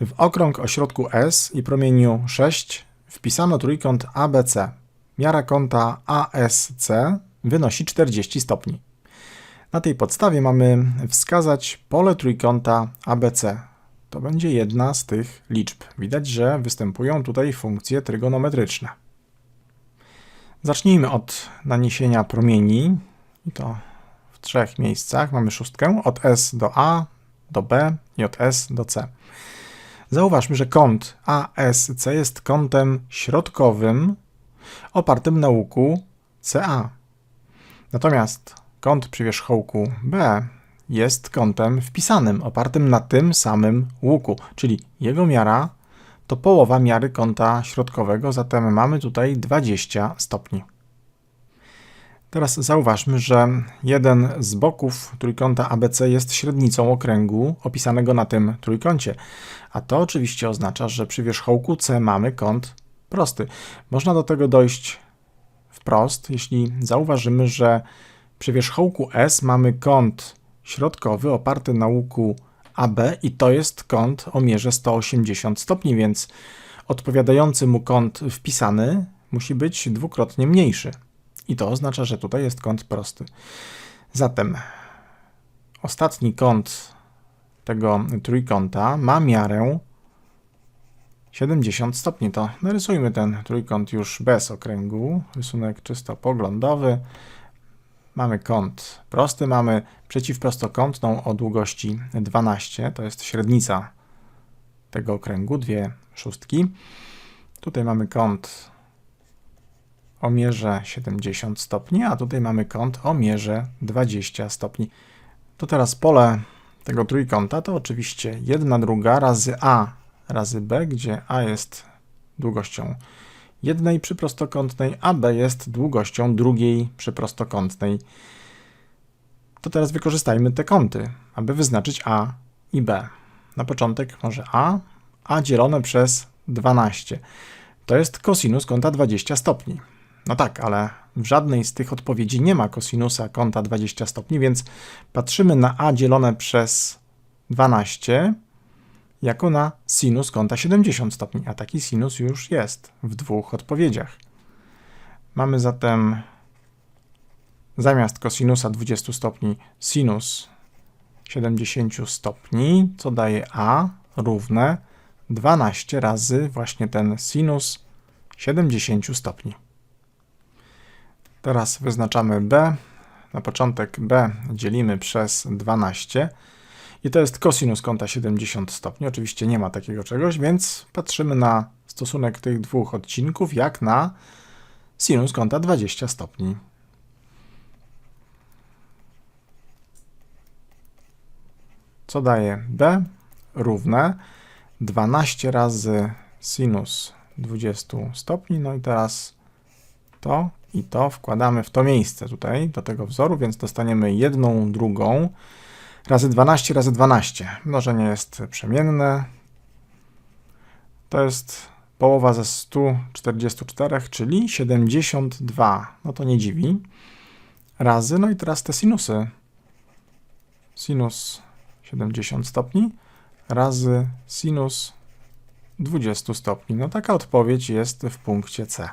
W okrąg o środku S i promieniu 6 wpisano trójkąt ABC. Miara kąta ASC wynosi 40 stopni. Na tej podstawie mamy wskazać pole trójkąta ABC. To będzie jedna z tych liczb. Widać, że występują tutaj funkcje trygonometryczne. Zacznijmy od naniesienia promieni. I to w trzech miejscach. Mamy szóstkę od S do A, do B i od S do C. Zauważmy, że kąt ASC jest kątem środkowym opartym na łuku CA. Natomiast kąt przy wierzchołku B jest kątem wpisanym, opartym na tym samym łuku, czyli jego miara to połowa miary kąta środkowego, zatem mamy tutaj 20 stopni. Teraz zauważmy, że jeden z boków trójkąta ABC jest średnicą okręgu opisanego na tym trójkącie, a to oczywiście oznacza, że przy wierzchołku C mamy kąt prosty. Można do tego dojść wprost, jeśli zauważymy, że przy wierzchołku S mamy kąt środkowy oparty na łuku AB i to jest kąt o mierze 180 stopni, więc odpowiadający mu kąt wpisany musi być dwukrotnie mniejszy. I to oznacza, że tutaj jest kąt prosty. Zatem ostatni kąt tego trójkąta ma miarę 70 stopni. To narysujmy ten trójkąt już bez okręgu. Rysunek czysto poglądowy. Mamy kąt prosty, mamy przeciwprostokątną o długości 12, to jest średnica tego okręgu, dwie szóstki. Tutaj mamy kąt o mierze 70 stopni, a tutaj mamy kąt o mierze 20 stopni. To teraz pole tego trójkąta to oczywiście 1 druga razy A razy B, gdzie A jest długością jednej przyprostokątnej, a B jest długością drugiej przyprostokątnej. To teraz wykorzystajmy te kąty, aby wyznaczyć A i B. Na początek może A, A dzielone przez 12. To jest kosinus kąta 20 stopni. No tak, ale w żadnej z tych odpowiedzi nie ma kosinusa kąta 20 stopni, więc patrzymy na A dzielone przez 12 jako na sinus kąta 70 stopni, a taki sinus już jest w dwóch odpowiedziach. Mamy zatem zamiast kosinusa 20 stopni sinus 70 stopni, co daje a równe 12 razy właśnie ten sinus 70 stopni. Teraz wyznaczamy b. Na początek b dzielimy przez 12 i to jest kosinus kąta 70 stopni. Oczywiście nie ma takiego czegoś, więc patrzymy na stosunek tych dwóch odcinków jak na sinus kąta 20 stopni. Co daje b równe 12 razy sinus 20 stopni. No i teraz to i to wkładamy w to miejsce tutaj, do tego wzoru, więc dostaniemy jedną drugą razy 12 razy 12. Mnożenie jest przemienne. To jest połowa ze 144, czyli 72. No to nie dziwi. Razy, no i teraz te sinusy. Sinus 70 stopni razy sinus 20 stopni. No taka odpowiedź jest w punkcie C.